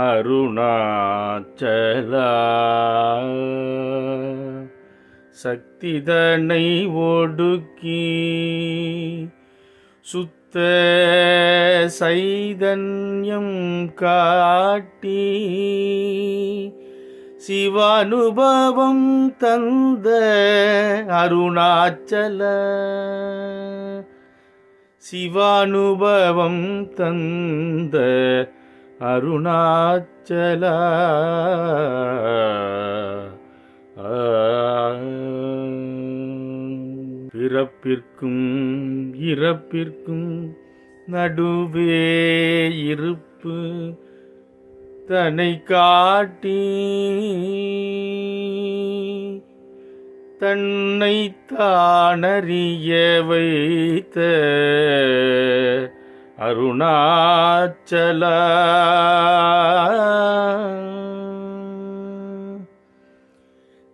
அருணாச்சலா. சக்திதனை ஒடுக்கி சுத்த சைதன்யம் காட்டி சிவானுபவம் தந்த அருணாச்சல. சிவானுபவம் தந்த அருணாச்சல. பிறப்பிற்கும் இறப்பிற்கும் நடுவே இருப்பு தன்னை காட்டி தன்னை தானறிய வைத்த அருணாச்சல.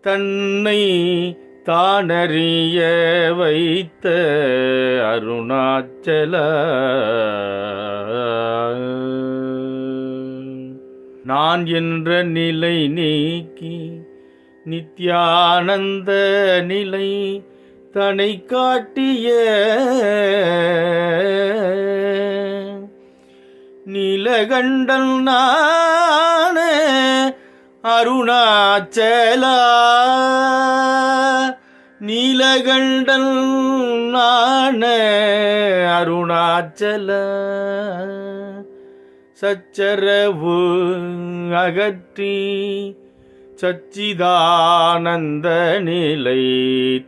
தன்னை தானறிய வைத்த அருணாச்சல. நான் என்ற நிலை நீக்கி நித்யானந்த நிலை தனை காட்டிய நீலகண்டல் நான அருணாச்சலா. நீலகண்டல் நான அருணாச்சல. சச்சரவு அகற்றி சச்சிதானந்த நிலை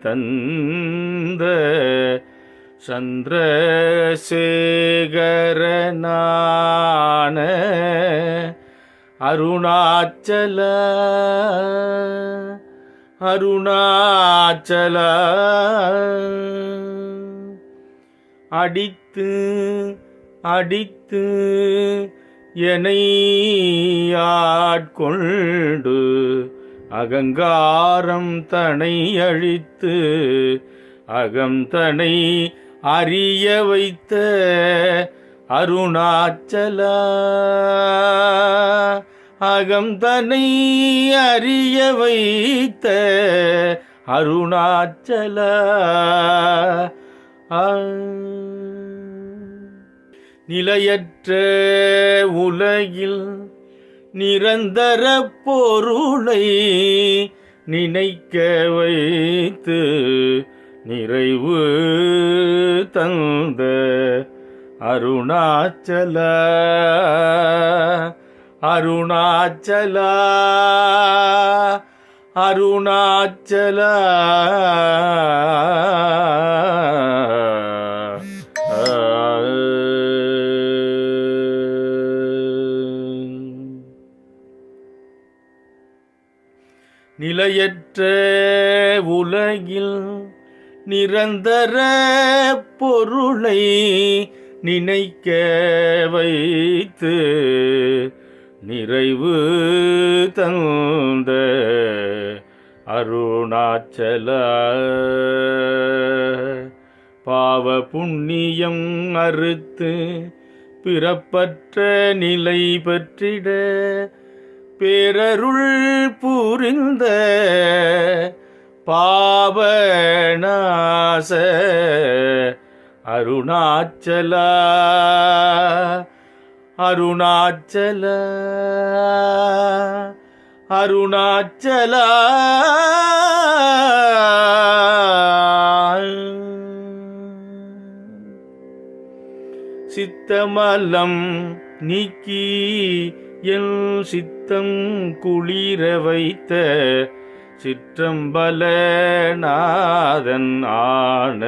தந்த சந்திரசேகரனான அருணாச்சல அருணாச்சல. அடித்து அடித்து என்னை ஆட்கொண்டு அகங்காரம் தனை அழித்து அகம் தனை அறிய வைத்த அருணாச்சலா. அகம் தனை அறிய வைத்த அருணாச்சலா. நிலையற்ற உலகில் நிரந்தர பொருளை நினைக்க வைத்து நிறைவு தந்த அருணாச்சல அருணாச்சல அருணாச்சல. நிலையற்ற உலகில் நிரந்தர பொருளை நினைக்க வைத்து நிறைவு தந்த அருணாச்சல பாவ புண்ணியம் அறுத்து பிறப்பற்ற நிலை பற்றிட பேரருள் புரிந்த பாவநாச அருணாச்சல அருணாச்சல அருணாச்சல. சித்தமலம் நீக்கி என் சித்தம் குளிர வைத்த சிற்றம்பலநாதன் ஆன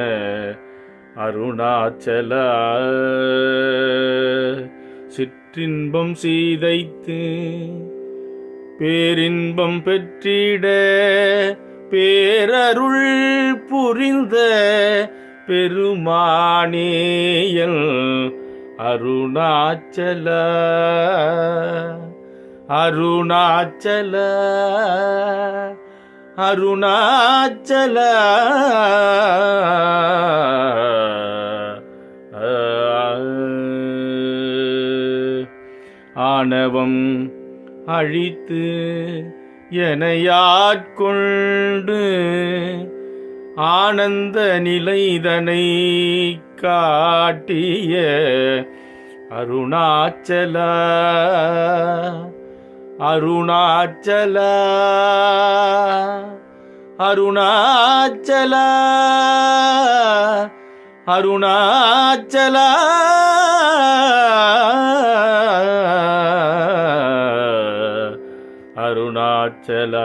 அருணாச்சல சிற்றின்பம் சீதைத்து பேரின்பம் பெற்றிட பேரருள் புரிந்த பெருமானேயல் அருணாச்சல அருணாச்சல அருணாச்சல. ஆணவம் அழித்து எனையாட்கொண்டு ஆனந்த நிலைதனை காட்டிய அருணாச்சல அருணாச்சல அருணாச்சல அருணாச்சல. அருணாச்சல.